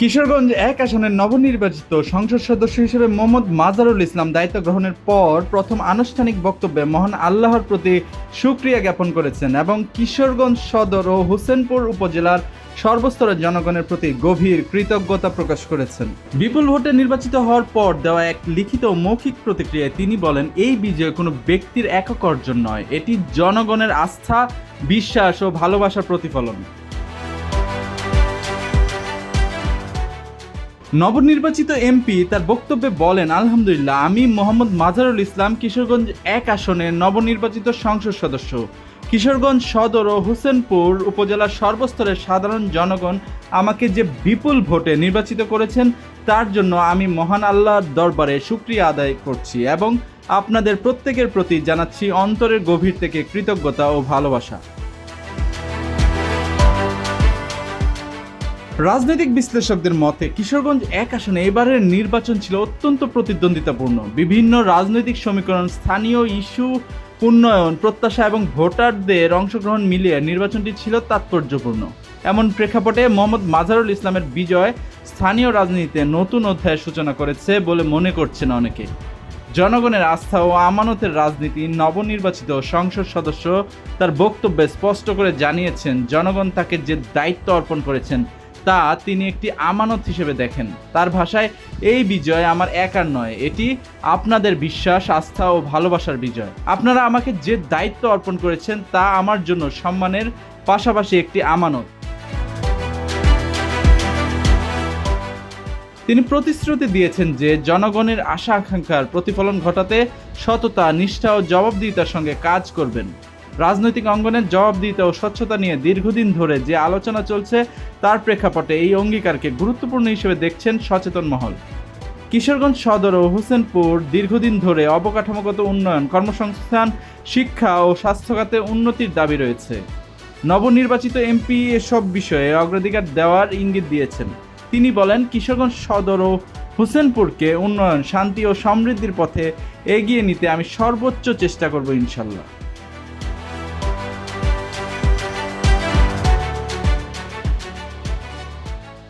কিশোরগঞ্জ এক আসনের নবনির্বাচিত সংসদ সদস্য হিসেবে মোহাম্মদ মাজারুল ইসলাম দায়িত্ব গ্রহণের পর প্রথম আনুষ্ঠানিক বক্তব্যে মহান আল্লাহর প্রতি সুক্রিয়া জ্ঞাপন করেছেন এবং কিশোরগঞ্জ সদর ও হোসেনপুর উপজেলার সর্বস্তরের জনগণের প্রতি গভীর কৃতজ্ঞতা প্রকাশ করেছেন। বিপুল ভোটে নির্বাচিত হওয়ার পর দেওয়া এক লিখিত মৌখিক প্রতিক্রিয়ায় তিনি বলেন, এই বিজয় কোনো ব্যক্তির একক অর্জন নয়। এটি জনগণের আস্থা, বিশ্বাস ও ভালোবাসার প্রতিফলন। নবনির্বাচিত এমপি তার বক্তব্যে বলেন, আলহামদুলিল্লাহ, আমি মোহাম্মদ মাজারুল ইসলাম কিশোরগঞ্জ এক আসনের নবনির্বাচিত সংসদ সদস্য। কিশোরগঞ্জ সদর ও হোসেনপুর উপজেলার সর্বস্তরের সাধারণ জনগণ আমাকে যে বিপুল ভোটে নির্বাচিত করেছেন, তার জন্য আমি মহান আল্লাহর দরবারে সুক্রিয়া আদায় করছি এবং আপনাদের প্রত্যেকের প্রতি জানাচ্ছি অন্তরের গভীর থেকে কৃতজ্ঞতা ও ভালোবাসা। রাজনৈতিক বিশ্লেষকদের মতে কিশোরগঞ্জ এক আসনে এবারের নির্বাচন ছিল অত্যন্ত প্রতিদ্বন্দ্বিতাপূর্ণ। বিভিন্ন রাজনৈতিক সমীকরণ, স্থানীয় ইস্যু, উন্নয়ন, প্রত্যাশা এবং ভোটারদের অংশগ্রহণ মিলিয়ে নির্বাচনটি ছিল তাৎপর্যপূর্ণ। এমন প্রেক্ষাপটে মোহাম্মদ মাজারুল ইসলামের বিজয় স্থানীয় রাজনীতিতে নতুন অধ্যায়ের সূচনা করেছে বলে মনে করছেন অনেকে। জনগণের আস্থা ও আমানতের রাজনীতি নবনির্বাচিত সংসদ সদস্য তার বক্তব্যে স্পষ্ট করে জানিয়েছেন, জনগণ তাকে যে দায়িত্ব অর্পণ করেছেন তা তিনি একটি আমানত হিসেবে দেখেন। তার ভাষায়, এই বিজয় আমার একার নয়, এটি আপনাদের বিশ্বাস, আস্থা ও ভালোবাসার বিজয়। আপনারা আমাকে যে দায়িত্ব অর্পণ করেছেন তা আমার জন্য সম্মানের পাশাপাশি একটি আমানত। তিনি প্রতিশ্রুতি দিয়েছেন যে জনগণের আশা আকাঙ্ক্ষার প্রতিফলন ঘটাতে সততা, নিষ্ঠা ও জবাবদিহিতার সঙ্গে কাজ করবেন। রাজনৈতিক অঙ্গনের জবাবদিহিতা ও স্বচ্ছতা নিয়ে দীর্ঘদিন ধরে যে আলোচনা চলছে, তার প্রেক্ষাপটে এই অঙ্গীকারকে গুরুত্বপূর্ণ হিসেবে দেখছেন সচেতন মহল। কিশোরগঞ্জ সদর ও হোসেনপুর দীর্ঘদিন ধরে অবকাঠামোগত উন্নয়ন, কর্মসংস্থান, শিক্ষা ও স্বাস্থ্যখাতে উন্নতির দাবি রয়েছে। নবনির্বাচিত এমপি এসব বিষয়ে অগ্রাধিকার দেওয়ার ইঙ্গিত দিয়েছেন। তিনি বলেন, কিশোরগঞ্জ সদর ও হোসেনপুরকে উন্নয়ন, শান্তি ও সমৃদ্ধির পথে এগিয়ে নিতে আমি সর্বোচ্চ চেষ্টা করব ইনশাল্লাহ।